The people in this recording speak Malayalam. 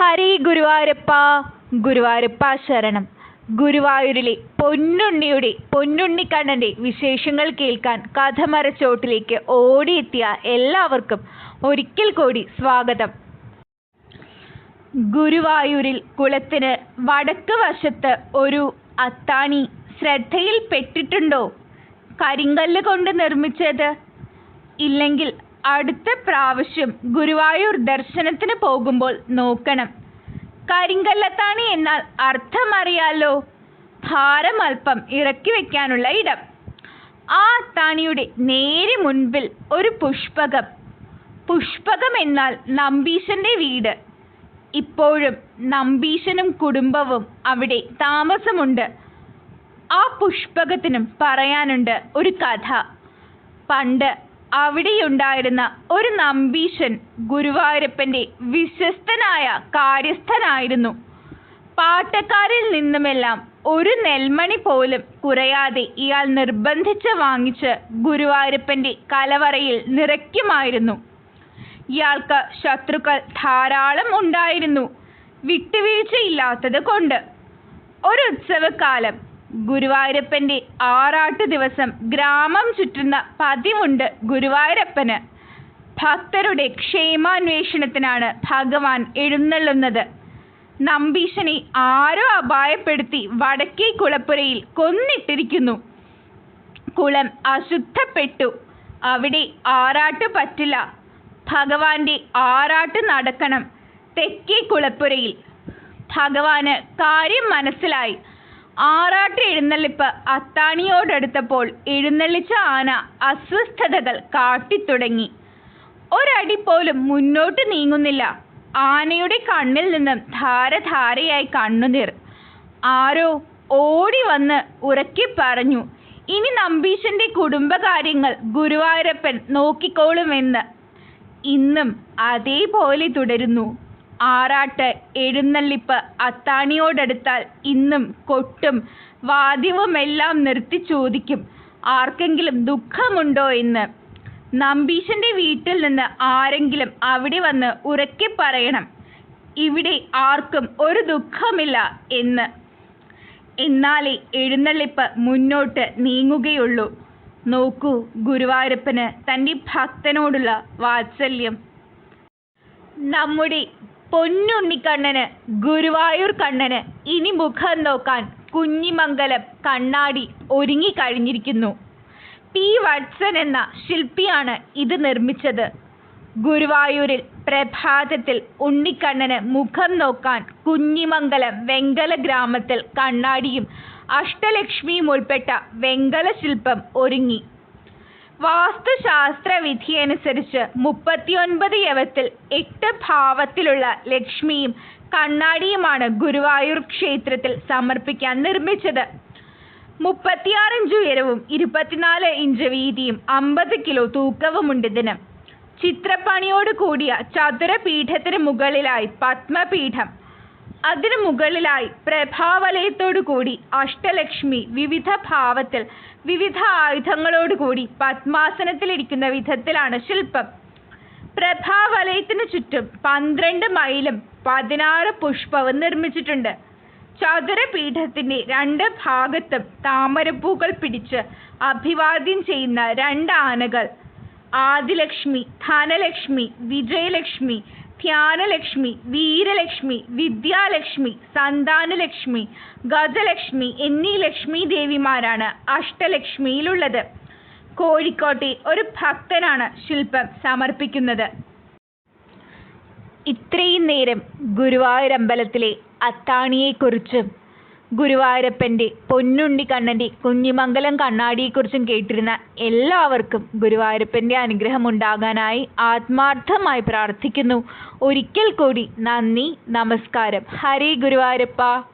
ഹരി ഗുരുവായൂരപ്പ ഗുരുവായൂരപ്പ ശരണം. ഗുരുവായൂരിലെ പൊന്നുണ്ണിയുടെ പൊന്നുണ്ണിക്കണ്ണന്റെ വിശേഷങ്ങൾ കേൾക്കാൻ കഥമരച്ചോട്ടിലേക്ക് ഓടിയെത്തിയ എല്ലാവർക്കും ഒരിക്കൽ കൂടി സ്വാഗതം. ഗുരുവായൂരിൽ കുളത്തിന് വടക്ക് വശത്ത് ഒരു അത്താണി ശ്രദ്ധയിൽപ്പെട്ടിട്ടുണ്ടോ കരിങ്കല്ല് കൊണ്ട് നിർമ്മിച്ചത്? ഇല്ലെങ്കിൽ അടുത്ത പ്രാവശ്യം ഗുരുവായൂർ ദർശനത്തിന് പോകുമ്പോൾ നോക്കണം. കരിങ്കല്ലത്താണി എന്നാൽ അർത്ഥമറിയാലോ? ഭാരം അല്പം ഇറക്കി വെക്കാനുള്ള ഇടം. ആ താണിയുടെ നേരെ മുൻപിൽ ഒരു പുഷ്പകം. പുഷ്പകം എന്നാൽ നമ്പീശന്റെ വീട്. ഇപ്പോഴും നമ്പീശനും കുടുംബവും അവിടെ താമസമുണ്ട്. ആ പുഷ്പകത്തിനും പറയാനുണ്ട് ഒരു കഥ. പണ്ട് അവിടെയുണ്ടായിരുന്ന ഒരു നമ്പീശൻ ഗുരുവായൂരപ്പന്റെ വിശ്വസ്തനായ കാര്യസ്ഥനായിരുന്നു. പാട്ടക്കാരിൽ നിന്നുമെല്ലാം ഒരു നെൽമണി പോലും കുറയാതെ ഇയാൾ നിർബന്ധിച്ച് വാങ്ങിച്ച് ഗുരുവായൂരപ്പന്റെ കലവറയിൽ നിറയ്ക്കുമായിരുന്നു. ഇയാൾക്ക് ശത്രുക്കൾ ധാരാളം ഉണ്ടായിരുന്നു. വിട്ടുവീഴ്ചയില്ലാത്തത് കൊണ്ട്. ഒരു ഉത്സവകാലം ഗുരുവായൂരപ്പന്റെ ആറാട്ട് ദിവസം ഗ്രാമം ചുറ്റുന്ന പതിവുണ്ട് ഗുരുവായൂരപ്പന്. ഭക്തരുടെ ക്ഷേമാന്വേഷണത്തിനാണ് ഭഗവാൻ എഴുന്നള്ളുന്നത്. നമ്പീശനെ ആരോ അപായപ്പെടുത്തി വടക്കേ കുളപ്പുരയിൽ കൊന്നിട്ടിരിക്കുന്നു. കുളം അശുദ്ധപ്പെട്ടു. അവിടെ ആറാട്ട് പറ്റില്ല. ഭഗവാന്റെ ആറാട്ട് നടക്കണം തെക്കേ കുളപ്പുരയിൽ. ഭഗവാന് കാര്യം മനസ്സിലായി. ആറാട്ട് എഴുന്നള്ളിപ്പ്. അത്താണിയോടടുത്തപ്പോൾ എഴുന്നള്ളിച്ച ആന അസ്വസ്ഥതകൾ കാട്ടിത്തുടങ്ങി. ഒരടി പോലും മുന്നോട്ട് നീങ്ങുന്നില്ല. ആനയുടെ കണ്ണിൽ നിന്നും ധാരധാരയായി കണ്ണുനീർ. ആരോ ഓടി വന്ന് ഉറക്കി പറഞ്ഞു ഇനി നമ്പീശന്റെ കുടുംബകാര്യങ്ങൾ ഗുരുവായൂരപ്പൻ നോക്കിക്കോളുമെന്ന്. ഇന്നും അതേപോലെ തുടരുന്നു. ആറാട്ട് എഴുന്നള്ളിപ്പ് അത്താണിയോടടുത്താൽ ഇന്നും കൊട്ടും വാദ്യവുമെല്ലാം നിർത്തി ചോദിക്കും ആർക്കെങ്കിലും ദുഃഖമുണ്ടോ എന്ന്. നമ്പീശന്റെ വീട്ടിൽ നിന്ന് ആരെങ്കിലും അവിടെ വന്ന് ഉറക്കെ പറയണം ഇവിടെ ആർക്കും ഒരു ദുഃഖമില്ല എന്ന്. എന്നാലേ എഴുന്നള്ളിപ്പ് മുന്നോട്ട് നീങ്ങുകയുള്ളൂ. നോക്കൂ ഗുരുവായൂരപ്പന് തന്റെ ഭക്തനോടുള്ള വാത്സല്യം. നമ്മുടെ പൊന്നുണ്ണിക്കണ്ണന് ഗുരുവായൂർ കണ്ണന് ഇനി മുഖം നോക്കാൻ കുഞ്ഞിമംഗലം കണ്ണാടി ഒരുങ്ങിക്കഴിഞ്ഞിരിക്കുന്നു പി വത്സൻ എന്ന ശില്പിയാണ് ഇത് നിർമ്മിച്ചത്. ഗുരുവായൂരിൽ പ്രഭാതത്തിൽ ഉണ്ണിക്കണ്ണന് മുഖം നോക്കാൻ കുഞ്ഞിമംഗലം വെങ്കല ഗ്രാമത്തിൽ കണ്ണാടിയും അഷ്ടലക്ഷ്മിയും ഉൾപ്പെട്ട വെങ്കല ശില്പം ഒരുങ്ങി. വാസ്തുശാസ്ത്ര വിധിയനുസരിച്ച് മുപ്പത്തിയൊൻപത് യവത്തിൽ എട്ട് ഭാവത്തിലുള്ള ലക്ഷ്മിയും കണ്ണാടിയുമാണ് ഗുരുവായൂർ ക്ഷേത്രത്തിൽ സമർപ്പിക്കാൻ നിർമ്മിച്ചത്. മുപ്പത്തിയാറ് ഇഞ്ച് ഉയരവും ഇരുപത്തിനാല് ഇഞ്ച് വീതിയും അമ്പത് കിലോ തൂക്കവുമുണ്ട് ഇതിന്. ചിത്രപ്പണിയോട് കൂടിയ ചതുരപീഠത്തിന് മുകളിലായി പത്മപീഠം. അതിനു മുകളിലായി പ്രഭാവലയത്തോടു കൂടി അഷ്ടലക്ഷ്മി വിവിധ ഭാവത്തിൽ വിവിധ ആയുധങ്ങളോടുകൂടി പത്മാസനത്തിലിരിക്കുന്ന വിധത്തിലാണ് ശില്പം. പ്രഭാവലയത്തിനു ചുറ്റും പന്ത്രണ്ട് മൈലും പതിനാറ് പുഷ്പവും നിർമ്മിച്ചിട്ടുണ്ട്. ചതുരപീഠത്തിന്റെ രണ്ട് ഭാഗത്തും താമരപ്പൂക്കൾ പിടിച്ച് അഭിവാദ്യം ചെയ്യുന്ന രണ്ട് ആനകൾ. ആദിലക്ഷ്മി ധനലക്ഷ്മി വിജയലക്ഷ്മി ധ്യാനലക്ഷ്മി വീരലക്ഷ്മി വിദ്യാലക്ഷ്മി സന്താനലക്ഷ്മി ഗജലക്ഷ്മി എന്നീ ലക്ഷ്മി ദേവിമാരാണ് അഷ്ടലക്ഷ്മിയിലുള്ളത്. കോഴിക്കോട്ടെ ഒരു ഭക്തനാണ് ശില്പം സമർപ്പിക്കുന്നത്. ഇത്രയും നേരം ഗുരുവായൂരമ്പലത്തിലെ അത്താണിയെക്കുറിച്ചും ഗുരുവായൂരപ്പന്റെ പൊന്നുണ്ണി കണ്ണന്റെ കുഞ്ഞിമംഗലം കണ്ണാടിയെക്കുറിച്ചും കേട്ടിരുന്ന എല്ലാവർക്കും ഗുരുവായൂരപ്പന്റെ അനുഗ്രഹം ഉണ്ടാകാനായി ആത്മാർത്ഥമായി പ്രാർത്ഥിക്കുന്നു. ഒരിക്കൽ കൂടി നന്ദി നമസ്കാരം. ഹരേ ഗുരുവായൂരപ്പ.